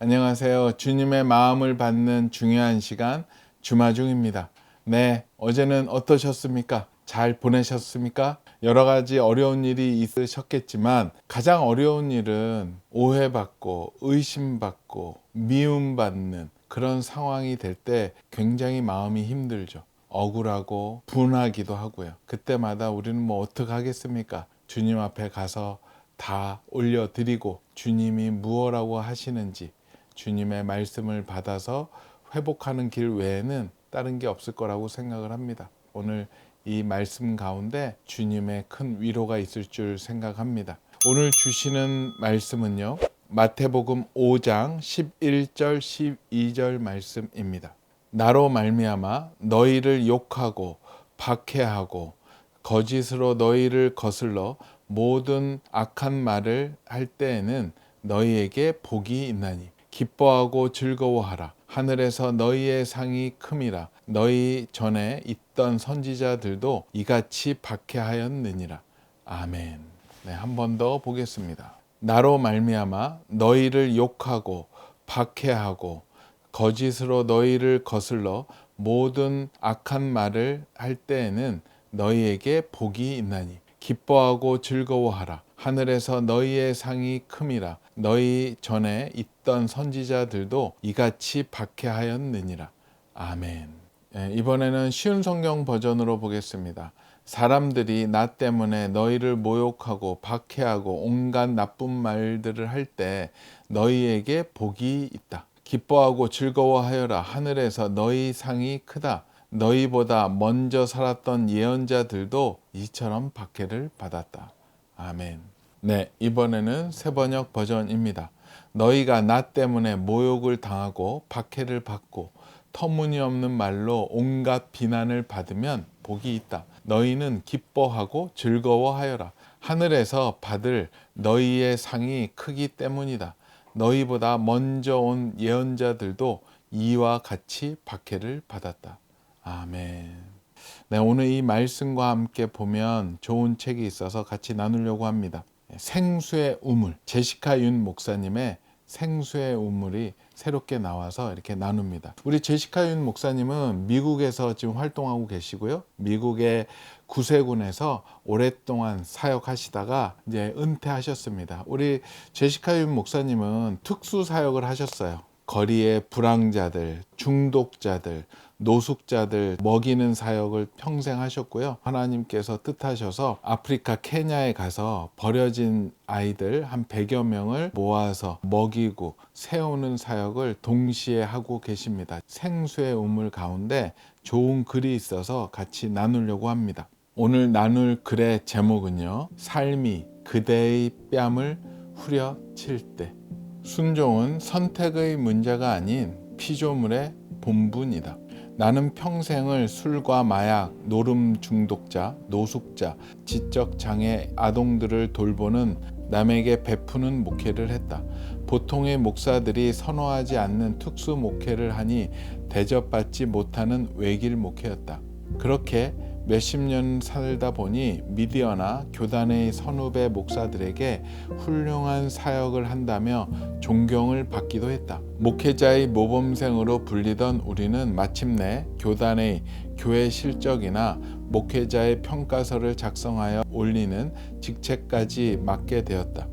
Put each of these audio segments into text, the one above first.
안녕하세요. 주님의 마음을 받는 중요한 시간 주마중입니다. 네, 어제는 어떠셨습니까? 잘 보내셨습니까? 여러 가지 어려운 일이 있으셨겠지만 가장 어려운 일은 오해받고 의심받고 미움받는 그런 상황이 될 때 굉장히 마음이 힘들죠. 억울하고 분하기도 하고요. 그때마다 우리는 뭐 어떻게 하겠습니까? 주님 앞에 가서 다 올려드리고 주님이 무엇라고 하시는지 주님의 말씀을 받아서 회복하는 길 외에는 다른 게 없을 거라고 생각을 합니다. 오늘 이 말씀 가운데 주님의 큰 위로가 있을 줄 생각합니다. 오늘 주시는 말씀은요. 마태복음 5장 11절 12절 말씀입니다. 나로 말미암아 너희를 욕하고 박해하고 거짓으로 너희를 거슬러 모든 악한 말을 할 때에는 너희에게 복이 있나니 기뻐하고 즐거워하라 하늘에서 너희의 상이 큼이라 너희 전에 있던 선지자들도 이같이 박해하였느니라 아멘. 네, 한 번 더 보겠습니다. 나로 말미암아 너희를 욕하고 박해하고 거짓으로 너희를 거슬러 모든 악한 말을 할 때에는 너희에게 복이 있나니 기뻐하고 즐거워하라 하늘에서 너희의 상이 큼이라 너희 전에 있던 선지자들도 이같이 박해하였느니라 아멘. 예, 이번에는 쉬운 성경 버전으로 보겠습니다. 사람들이 나 때문에 너희를 모욕하고 박해하고 온갖 나쁜 말들을 할 때 너희에게 복이 있다. 기뻐하고 즐거워하여라. 하늘에서 너희 상이 크다. 너희보다 먼저 살았던 예언자들도 이처럼 박해를 받았다. 아멘. 네, 이번에는 새번역 버전입니다. 너희가 나 때문에 모욕을 당하고 박해를 받고 터무니없는 말로 온갖 비난을 받으면 복이 있다. 너희는 기뻐하고 즐거워하여라. 하늘에서 받을 너희의 상이 크기 때문이다. 너희보다 먼저 온 예언자들도 이와 같이 박해를 받았다. 아멘. 네, 오늘 이 말씀과 함께 보면 좋은 책이 있어서 같이 나누려고 합니다. 생수의 우물, 제시카 윤 목사님의 생수의 우물이 새롭게 나와서 이렇게 나눕니다. 우리 제시카 윤 목사님은 미국에서 지금 활동하고 계시고요. 미국의 구세군에서 오랫동안 사역하시다가 이제 은퇴하셨습니다. 우리 제시카 윤 목사님은 특수 사역을 하셨어요. 거리의 불황자들, 중독자들, 노숙자들 먹이는 사역을 평생 하셨고요. 하나님께서 뜻하셔서 아프리카 케냐에 가서 버려진 아이들 한 100여 명을 모아서 먹이고 세우는 사역을 동시에 하고 계십니다. 생수의 우물 가운데 좋은 글이 있어서 같이 나누려고 합니다. 오늘 나눌 글의 제목은요. 삶이 그대의 뺨을 후려칠 때. 순종은 선택의 문제가 아닌 피조물의 본분이다. 나는 평생을 술과 마약, 노름 중독자, 노숙자, 지적 장애 아동들을 돌보는 남에게 베푸는 목회를 했다. 보통의 목사들이 선호하지 않는 특수 목회를 하니 대접받지 못하는 외길 목회였다. 그렇게 몇십 년 살다 보니 미디어나 교단의 선후배 목사들에게 훌륭한 사역을 한다며 존경을 받기도 했다. 목회자의 모범생으로 불리던 우리는 마침내 교단의 교회 실적이나 목회자의 평가서를 작성하여 올리는 직책까지 맡게 되었다.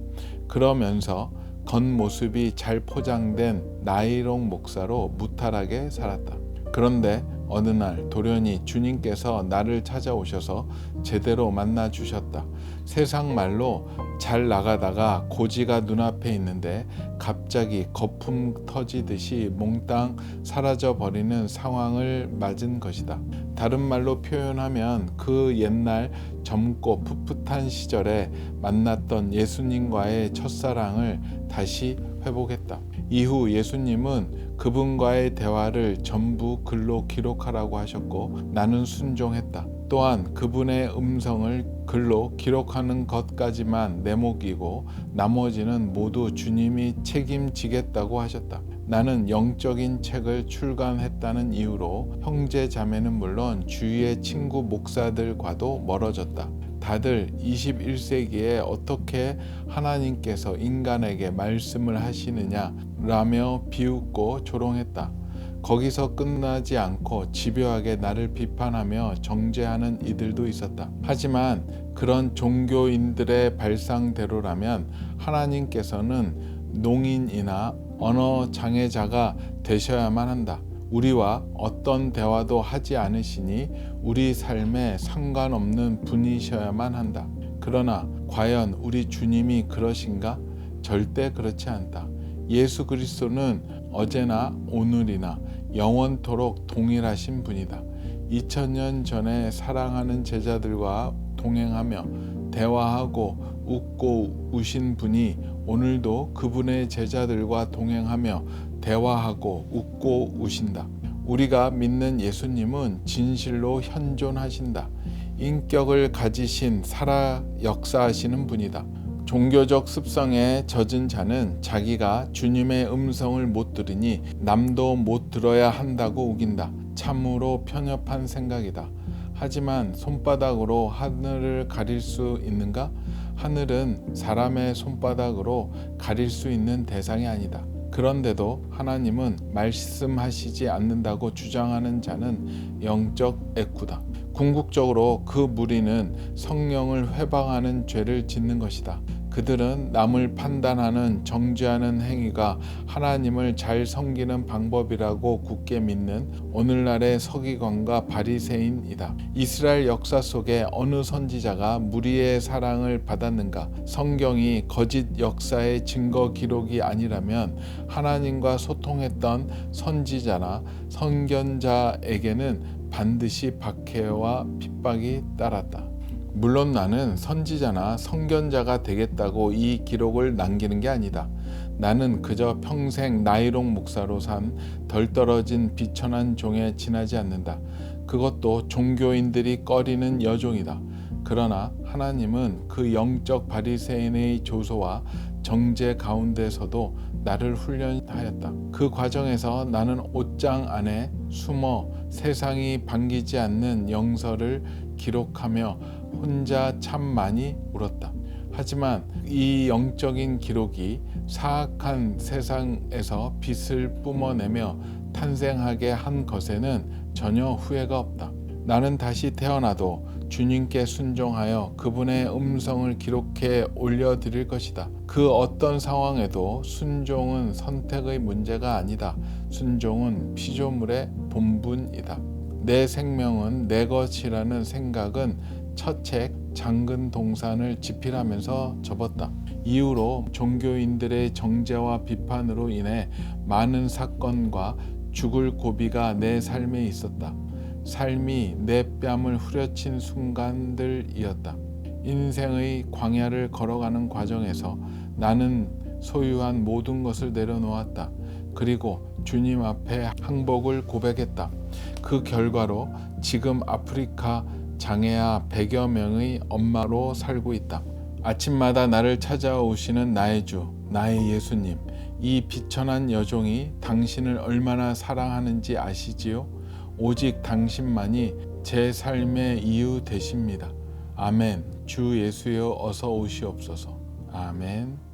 그러면서 겉모습이 잘 포장된 나이롱 목사로 무탈하게 살았다. 그런데 어느 날 돌연히 주님께서 나를 찾아오셔서 제대로 만나 주셨다. 세상 말로 잘 나가다가 고지가 눈앞에 있는데 갑자기 거품 터지듯이 몽땅 사라져 버리는 상황을 맞은 것이다. 다른 말로 표현하면 그 옛날 젊고 풋풋한 시절에 만났던 예수님과의 첫사랑을 다시 회복했다. 이후 예수님은 그분과의 대화를 전부 글로 기록하라고 하셨고 나는 순종했다. 또한 그분의 음성을 글로 기록하는 것까지만 내목이고 나머지는 모두 주님이 책임지겠다고 하셨다. 나는 영적인 책을 출간했다는 이유로 형제 자매는 물론 주위의 친구 목사들과도 멀어졌다. 다들 21세기에 어떻게 하나님께서 인간에게 말씀을 하시느냐 라며 비웃고 조롱했다. 거기서 끝나지 않고 집요하게 나를 비판하며 정죄하는 이들도 있었다. 하지만 그런 종교인들의 발상대로라면 하나님께서는 농인이나 언어 장애자가 되셔야만 한다. 우리와 어떤 대화도 하지 않으시니 우리 삶에 상관없는 분이셔야만 한다. 그러나 과연 우리 주님이 그러신가? 절대 그렇지 않다. 예수 그리스도는 어제나 오늘이나 영원토록 동일하신 분이다. 2000년 전에 사랑하는 제자들과 동행하며 대화하고 웃고 우신 분이 오늘도 그분의 제자들과 동행하며 대화하고 웃고 우신다. 우리가 믿는 예수님은 진실로 현존하신다. 인격을 가지신 살아 역사하시는 분이다. 종교적 습성에 젖은 자는 자기가 주님의 음성을 못 들으니 남도 못 들어야 한다고 우긴다. 참으로 편협한 생각이다. 하지만 손바닥으로 하늘을 가릴 수 있는가? 하늘은 사람의 손바닥으로 가릴 수 있는 대상이 아니다. 그런데도 하나님은 말씀하시지 않는다고 주장하는 자는 영적 애쿠다. 궁극적으로 그 무리는 성령을 회방하는 죄를 짓는 것이다. 그들은 남을 판단하는 정죄하는 행위가 하나님을 잘 섬기는 방법이라고 굳게 믿는 오늘날의 서기관과 바리새인이다. 이스라엘 역사 속에 어느 선지자가 무리의 사랑을 받았는가? 성경이 거짓 역사의 증거 기록이 아니라면 하나님과 소통했던 선지자나 선견자에게는 반드시 박해와 핍박이 따랐다. 물론 나는 선지자나 선견자가 되겠다고 이 기록을 남기는 게 아니다. 나는 그저 평생 나이롱 목사로 산 덜 떨어진 비천한 종에 지나지 않는다. 그것도 종교인들이 꺼리는 여종이다. 그러나 하나님은 그 영적 바리새인의 조소와 정제 가운데서도 나를 훈련하였다. 그 과정에서 나는 옷장 안에 숨어 세상이 반기지 않는 영서를 기록하며 혼자 참 많이 울었다. 하지만 이 영적인 기록이 사악한 세상에서 빛을 뿜어내며 탄생하게 한 것에는 전혀 후회가 없다. 나는 다시 태어나도 주님께 순종하여 그분의 음성을 기록해 올려드릴 것이다. 그 어떤 상황에도 순종은 선택의 문제가 아니다. 순종은 피조물의 본분이다. 내 생명은 내 것이라는 생각은 첫 책 장근 동산을 집필하면서 접었다. 이후로 종교인들의 정죄와 비판으로 인해 많은 사건과 죽을 고비가 내 삶에 있었다. 삶이 내 뺨을 후려친 순간들이었다. 인생의 광야를 걸어가는 과정에서 나는 소유한 모든 것을 내려놓았다. 그리고 주님 앞에 항복을 고백했다. 그 결과로 지금 아프리카 장애아 100여 명의 엄마로 살고 있다. 아침마다 나를 찾아오시는 나의 주, 나의 예수님. 이 비천한 여종이 당신을 얼마나 사랑하는지 아시지요? 오직 당신만이 제 삶의 이유 되십니다. 아멘. 주 예수여 어서 오시옵소서. 아멘.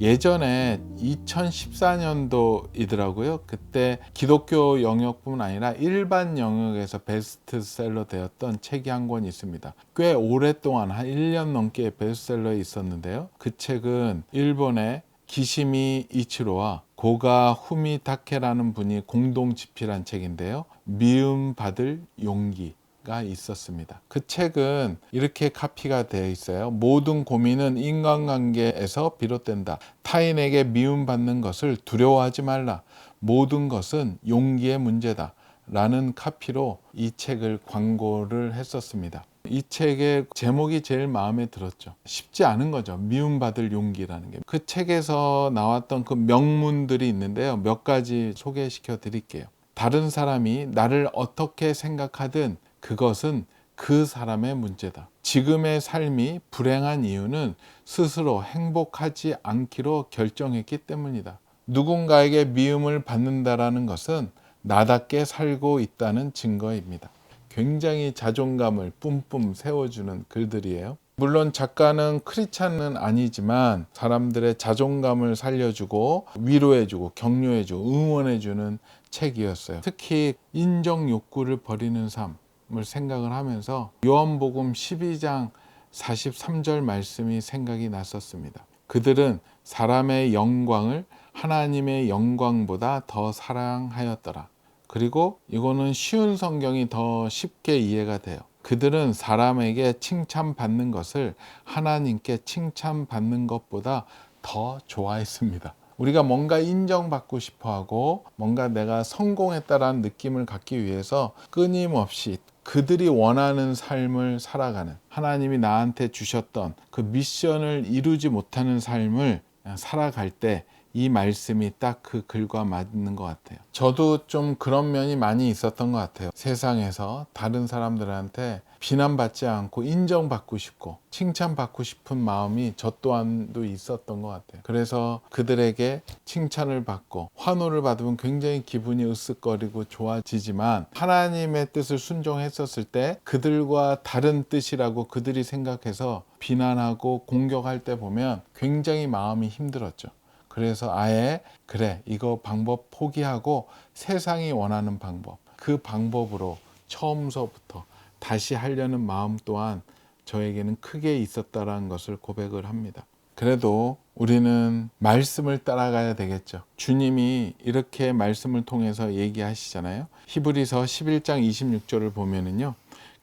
예전에 2014년도이더라고요. 그때 기독교 영역뿐 아니라 일반 영역에서 베스트셀러 되었던 책이 한 권 있습니다. 꽤 오랫동안 한 1년 넘게 베스트셀러에 있었는데요. 그 책은 일본의 기시미 이치로와 고가 후미 타케라는 분이 공동 집필한 책인데요. 미움 받을 용기. 가 있었습니다. 그 책은 이렇게 카피가 되어 있어요. 모든 고민은 인간관계에서 비롯된다. 타인에게 미움받는 것을 두려워하지 말라. 모든 것은 용기의 문제다. 라는 카피로 이 책을 광고를 했었습니다. 이 책의 제목이 제일 마음에 들었죠. 쉽지 않은 거죠. 미움받을 용기라는 게. 그 책에서 나왔던 그 명문들이 있는데요. 몇 가지 소개시켜 드릴게요. 다른 사람이 나를 어떻게 생각하든 그것은 그 사람의 문제다. 지금의 삶이 불행한 이유는 스스로 행복하지 않기로 결정했기 때문이다. 누군가에게 미움을 받는다라는 것은 나답게 살고 있다는 증거입니다. 굉장히 자존감을 뿜뿜 세워주는 글들이에요. 물론 작가는 크리찬은 아니지만 사람들의 자존감을 살려주고 위로해주고 격려해주고 응원해주는 책이었어요. 특히 인정 욕구를 버리는 삶 을 생각을 하면서 요한복음 12장 43절 말씀이 생각이 났었습니다. 그들은 사람의 영광을 하나님의 영광보다 더 사랑하였더라. 그리고 이거는 쉬운 성경이 더 쉽게 이해가 돼요. 그들은 사람에게 칭찬받는 것을 하나님께 칭찬받는 것보다 더 좋아했습니다. 우리가 뭔가 인정받고 싶어 하고 뭔가 내가 성공했다라는 느낌을 갖기 위해서 끊임없이 그들이 원하는 삶을 살아가는 하나님이 나한테 주셨던 그 미션을 이루지 못하는 삶을 살아갈 때 이 말씀이 딱 그 글과 맞는 것 같아요. 저도 좀 그런 면이 많이 있었던 것 같아요. 세상에서 다른 사람들한테 비난받지 않고 인정받고 싶고 칭찬받고 싶은 마음이 저 또한도 있었던 것 같아요. 그래서 그들에게 칭찬을 받고 환호를 받으면 굉장히 기분이 으쓱거리고 좋아지지만 하나님의 뜻을 순종했었을 때 그들과 다른 뜻이라고 그들이 생각해서 비난하고 공격할 때 보면 굉장히 마음이 힘들었죠. 그래서 아예 그래 이거 방법 포기하고 세상이 원하는 방법 그 방법으로 처음서부터 다시 하려는 마음 또한 저에게는 크게 있었다라는 것을 고백을 합니다. 그래도 우리는 말씀을 따라가야 되겠죠. 주님이 이렇게 말씀을 통해서 얘기하시잖아요. 히브리서 11장 26절을 보면은요.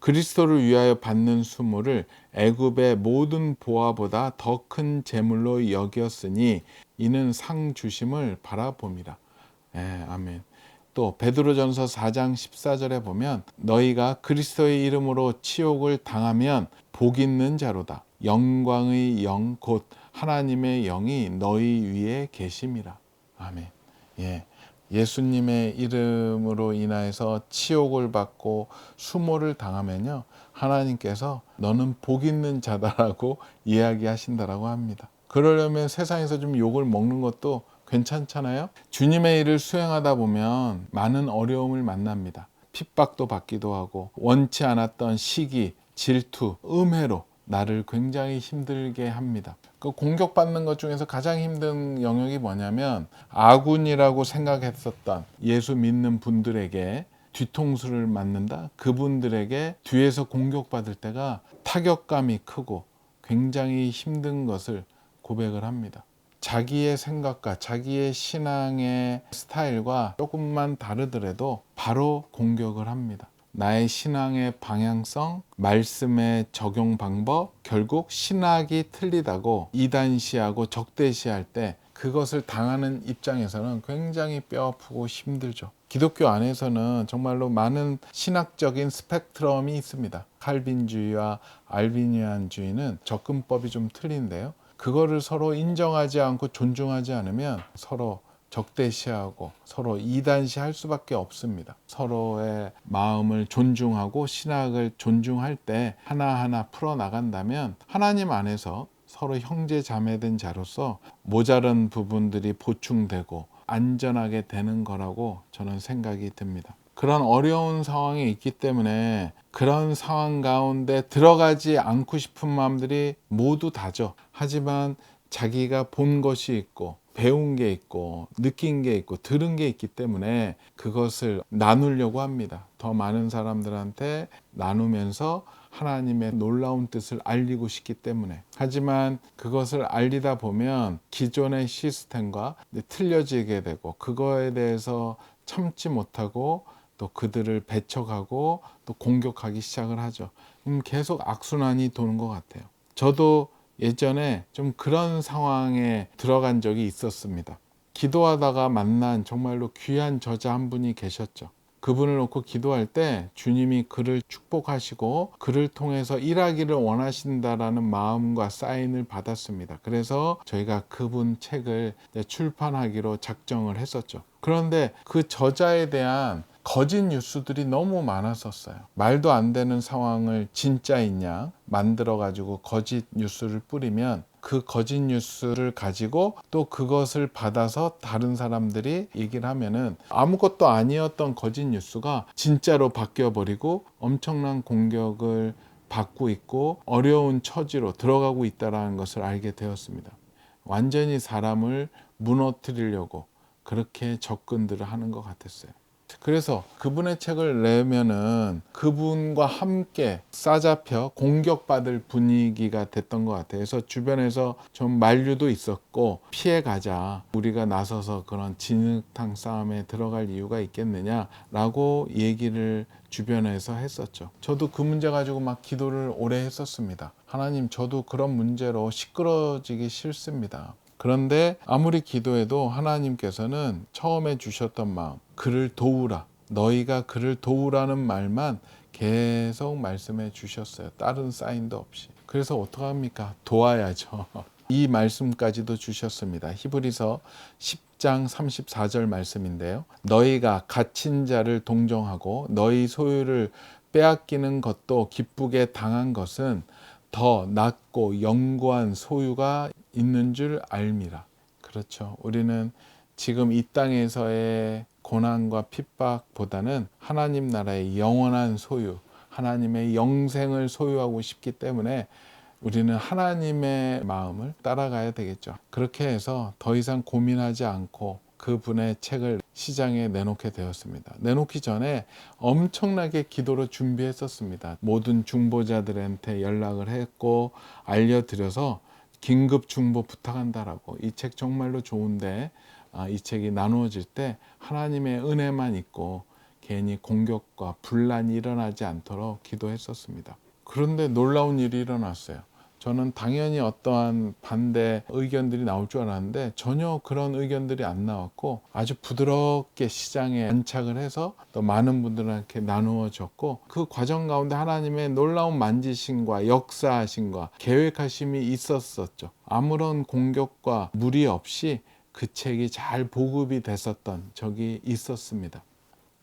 그리스도를 위하여 받는 수모를 애굽의 모든 보화보다 더 큰 재물로 여겼으니 이는 상 주심을 바라봅니다. 예, 아멘. 또 베드로전서 4장 14절에 보면 너희가 그리스도의 이름으로 치욕을 당하면 복 있는 자로다. 영광의 영 곧 하나님의 영이 너희 위에 계심이라. 아멘. 예. 예수님의 이름으로 인하여서 치욕을 받고 수모를 당하면요. 하나님께서 너는 복 있는 자다라고 이야기하신다라고 합니다. 그러려면 세상에서 좀 욕을 먹는 것도 괜찮잖아요. 주님의 일을 수행하다 보면 많은 어려움을 만납니다. 핍박도 받기도 하고 원치 않았던 시기, 질투, 음해로 나를 굉장히 힘들게 합니다. 그 공격받는 것 중에서 가장 힘든 영역이 뭐냐면 아군이라고 생각했었던 예수 믿는 분들에게 뒤통수를 맞는다. 그분들에게 뒤에서 공격받을 때가 타격감이 크고 굉장히 힘든 것을 고백을 합니다. 자기의 생각과 자기의 신앙의 스타일과 조금만 다르더라도 바로 공격을 합니다. 나의 신앙의 방향성, 말씀의 적용 방법, 결국 신학이 틀리다고 이단시하고 적대시할 때 그것을 당하는 입장에서는 굉장히 뼈 아프고 힘들죠. 기독교 안에서는 정말로 많은 신학적인 스펙트럼이 있습니다. 칼빈주의와 알비니안주의는 접근법이 좀 틀린데요. 그거를 서로 인정하지 않고 존중하지 않으면 서로 적대시하고 서로 이단시 할 수밖에 없습니다. 서로의 마음을 존중하고 신학을 존중할 때 하나하나 풀어 나간다면 하나님 안에서 서로 형제 자매된 자로서 모자른 부분들이 보충되고 안전하게 되는 거라고 저는 생각이 듭니다. 그런 어려운 상황이 있기 때문에 그런 상황 가운데 들어가지 않고 싶은 마음들이 모두 다죠. 하지만 자기가 본 것이 있고 배운 게 있고 느낀 게 있고 들은 게 있기 때문에 그것을 나누려고 합니다. 더 많은 사람들한테 나누면서 하나님의 놀라운 뜻을 알리고 싶기 때문에. 하지만 그것을 알리다 보면 기존의 시스템과 틀려지게 되고 그거에 대해서 참지 못하고 또 그들을 배척하고 또 공격하기 시작을 하죠. 음, 계속 악순환이 도는 것 같아요. 저도 예전에 좀 그런 상황에 들어간 적이 있었습니다. 기도하다가 만난 정말로 귀한 저자 한 분이 계셨죠. 그분을 놓고 기도할 때 주님이 그를 축복하시고 그를 통해서 일하기를 원하신다라는 마음과 사인을 받았습니다. 그래서 저희가 그분 책을 출판하기로 작정을 했었죠. 그런데 그 저자에 대한 거짓 뉴스들이 너무 많았었어요. 말도 안 되는 상황을 진짜인 양 만들어 가지고 거짓 뉴스를 뿌리면 그 거짓 뉴스를 가지고 또 그것을 받아서 다른 사람들이 얘기를 하면은 아무것도 아니었던 거짓 뉴스가 진짜로 바뀌어 버리고 엄청난 공격을 받고 있고 어려운 처지로 들어가고 있다라는 것을 알게 되었습니다. 완전히 사람을 무너뜨리려고 그렇게 접근들을 하는 것 같았어요. 그래서 그분의 책을 내면은 그분과 함께 싸잡혀 공격받을 분위기가 됐던 것 같아요. 그래서 주변에서 좀 만류도 있었고 피해 가자 우리가 나서서 그런 진흙탕 싸움에 들어갈 이유가 있겠느냐라고 얘기를 주변에서 했었죠. 저도 그 문제 가지고 막 기도를 오래 했었습니다. 하나님, 저도 그런 문제로 시끄러지기 싫습니다. 그런데 아무리 기도해도 하나님께서는 처음에 주셨던 마음, 그를 도우라. 너희가 그를 도우라는 말만 계속 말씀해 주셨어요. 다른 사인도 없이. 그래서 어떡합니까? 도와야죠. 이 말씀까지도 주셨습니다. 히브리서 10장 34절 말씀인데요. 너희가 갇힌 자를 동정하고 너희 소유를 빼앗기는 것도 기쁘게 당한 것은 더 낫고 영구한 소유가 있는 줄 알미라. 그렇죠. 우리는 지금 이 땅에서의 고난과 핍박보다는 하나님 나라의 영원한 소유, 하나님의 영생을 소유하고 싶기 때문에 우리는 하나님의 마음을 따라가야 되겠죠. 그렇게 해서 더 이상 고민하지 않고 그분의 책을 시장에 내놓게 되었습니다. 내놓기 전에 엄청나게 기도로 준비했었습니다. 모든 중보자들한테 연락을 했고 알려드려서 긴급 중보 부탁한다라고 이 책 정말로 좋은데 아, 이 책이 나누어질 때 하나님의 은혜만 있고 괜히 공격과 분란이 일어나지 않도록 기도했었습니다. 그런데 놀라운 일이 일어났어요. 저는 당연히 어떠한 반대 의견들이 나올 줄 알았는데 전혀 그런 의견들이 안 나왔고 아주 부드럽게 시장에 안착을 해서 또 많은 분들한테 나누어졌고 그 과정 가운데 하나님의 놀라운 만지심과 역사하심과 계획하심이 있었었죠. 아무런 공격과 무리 없이 그 책이 잘 보급이 됐었던 적이 있었습니다.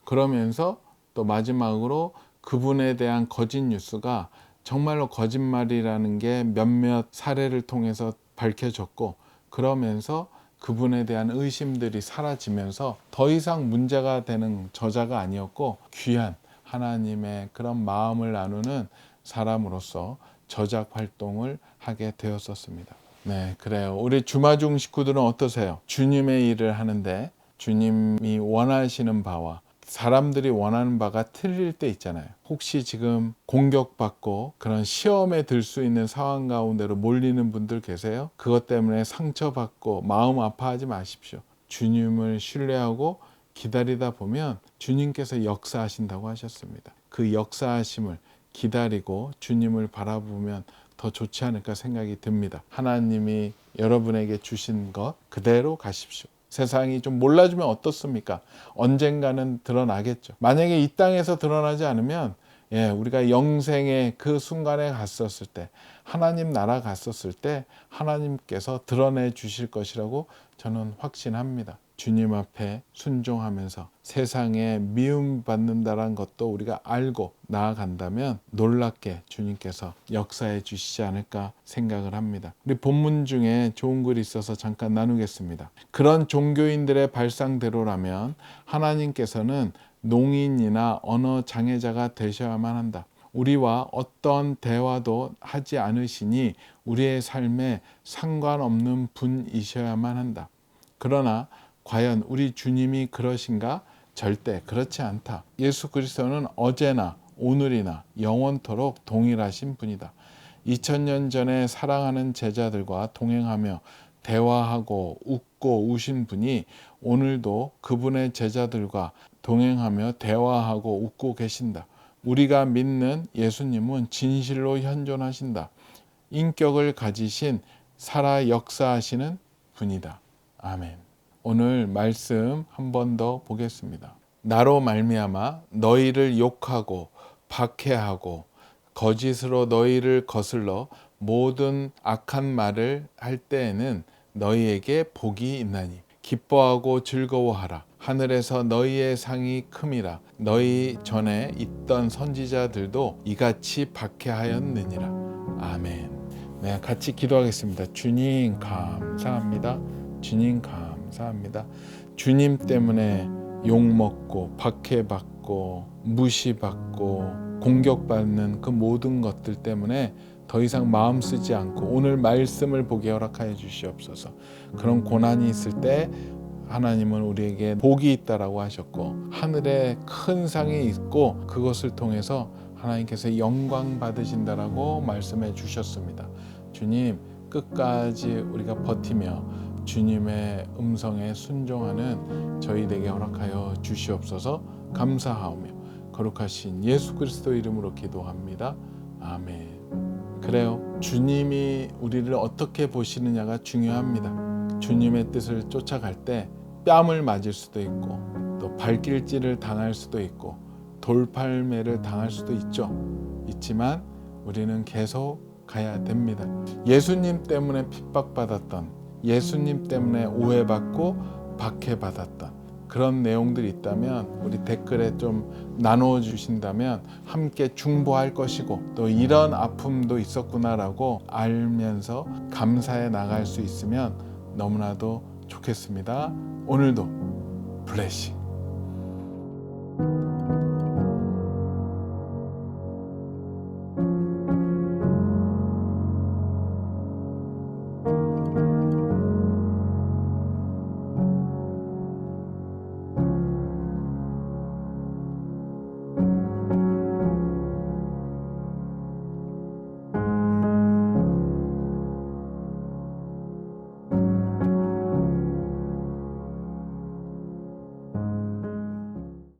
그러면서 또 마지막으로 그분에 대한 거짓 뉴스가 정말로 거짓말이라는 게 몇몇 사례를 통해서 밝혀졌고 그러면서 그분에 대한 의심들이 사라지면서 더 이상 문제가 되는 저자가 아니었고 귀한 하나님의 그런 마음을 나누는 사람으로서 저작 활동을 하게 되었었습니다. 네, 그래요. 우리 주마중 식구들은 어떠세요? 주님의 일을 하는데 주님이 원하시는 바와 사람들이 원하는 바가 틀릴 때 있잖아요. 혹시 지금 공격받고 그런 시험에 들 수 있는 상황 가운데로 몰리는 분들 계세요? 그것 때문에 상처받고 마음 아파하지 마십시오. 주님을 신뢰하고 기다리다 보면 주님께서 역사하신다고 하셨습니다. 그 역사하심을 기다리고 주님을 바라보면 더 좋지 않을까 생각이 듭니다. 하나님이 여러분에게 주신 것 그대로 가십시오. 세상이 좀 몰라주면 어떻습니까? 언젠가는 드러나겠죠. 만약에 이 땅에서 드러나지 않으면 예, 우리가 영생의 그 순간에 갔었을 때, 하나님 나라 갔었을 때, 하나님께서 드러내 주실 것이라고 저는 확신합니다. 주님 앞에 순종하면서 세상에 미움 받는다는 것도 우리가 알고 나아간다면 놀랍게 주님께서 역사해 주시지 않을까 생각을 합니다. 우리 본문 중에 좋은 글이 있어서 잠깐 나누겠습니다. 그런 종교인들의 발상대로라면 하나님께서는 농인이나 언어 장애자가 되셔야만 한다. 우리와 어떤 대화도 하지 않으시니 우리의 삶에 상관없는 분이셔야만 한다. 그러나 과연 우리 주님이 그러신가? 절대 그렇지 않다. 예수 그리스도는 어제나 오늘이나 영원토록 동일하신 분이다. 2000년 전에 사랑하는 제자들과 동행하며 대화하고 웃고 우신 분이 오늘도 그분의 제자들과 동행하며 대화하고 웃고 계신다. 우리가 믿는 예수님은 진실로 현존하신다. 인격을 가지신 살아 역사하시는 분이다. 아멘. 오늘 말씀 한 번 더 보겠습니다. 나로 말미암아 너희를 욕하고 박해하고 거짓으로 너희를 거슬러 모든 악한 말을 할 때에는 너희에게 복이 있나니 기뻐하고 즐거워하라 하늘에서 너희의 상이 큼이라. 너희 전에 있던 선지자들도 이같이 박해하였느니라. 아멘. 네 같이 기도하겠습니다. 주님 감사합니다. 주님 감사합니다. 주님 때문에 욕먹고 박해받고 무시받고 공격받는 그 모든 것들 때문에 더 이상 마음 쓰지 않고 오늘 말씀을 보게 허락하여 주시옵소서. 그런 고난이 있을 때 하나님은 우리에게 복이 있다라고 하셨고 하늘에 큰 상이 있고 그것을 통해서 하나님께서 영광 받으신다라고 말씀해 주셨습니다. 주님 끝까지 우리가 버티며 주님의 음성에 순종하는 저희에게 허락하여 주시옵소서 감사하오며 거룩하신 예수 그리스도 이름으로 기도합니다. 아멘. 그래요. 주님이 우리를 어떻게 보시느냐가 중요합니다. 주님의 뜻을 쫓아갈 때 뺨을 맞을 수도 있고 또 발길질을 당할 수도 있고 돌팔매를 당할 수도 있죠. 있지만 우리는 계속 가야 됩니다. 예수님 때문에 핍박받았던 예수님 때문에 오해받고 박해받았던 그런 내용들이 있다면 우리 댓글에 좀 나누어 주신다면 함께 중보할 것이고 또 이런 아픔도 있었구나라고 알면서 감사해 나갈 수 있으면 너무나도 좋겠습니다. 오늘도 블레싱